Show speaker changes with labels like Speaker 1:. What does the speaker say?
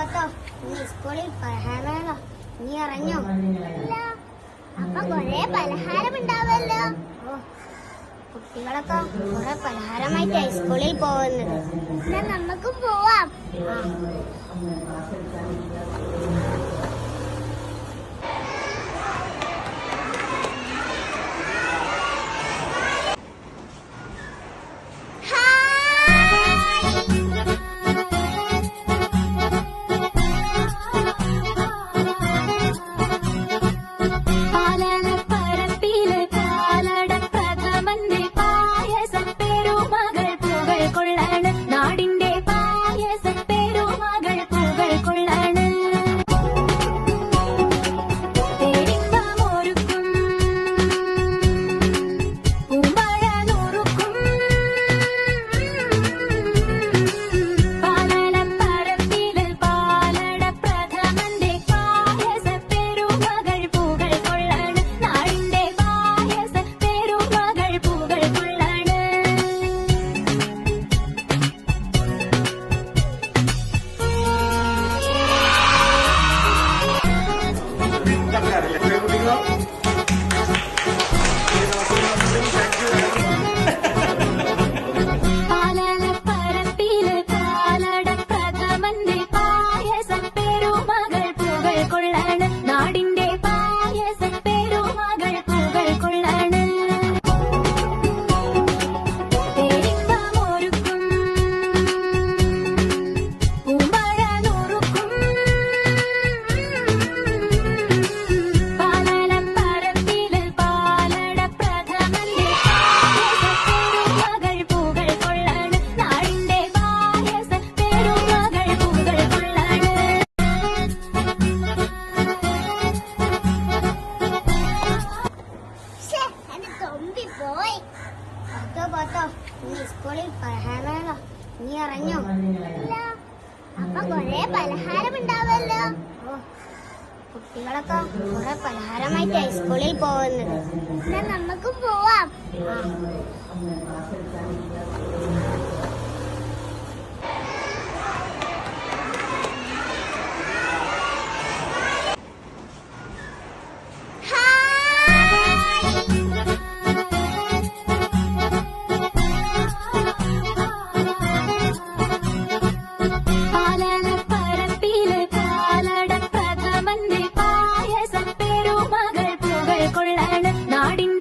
Speaker 1: സ്കൂളിൽ പലഹാരമാണോ നീ അറിഞ്ഞോ ഇല്ല. അപ്പൊ കൊറേ പലഹാരം ഉണ്ടാവല്ലോ കുട്ടികളൊക്കെ കുറെ പലഹാരമായിട്ട് സ്കൂളിൽ പോകുന്നത്. എന്നാ നമുക്കും പോവാം. പോയി. പത്തോ പത്തോ. നീ സ്കൂളിൽ പലഹാരമാണോ നീ അറിഞ്ഞോ? ഇല്ല. അപ്പൊ കൊറേ പലഹാരം ഉണ്ടാവല്ലോ കുട്ടികളൊക്കെ കുറെ പലഹാരമായിട്ട് സ്കൂളിൽ പോകുന്നത്. എന്നാ നമുക്കും പോവാം.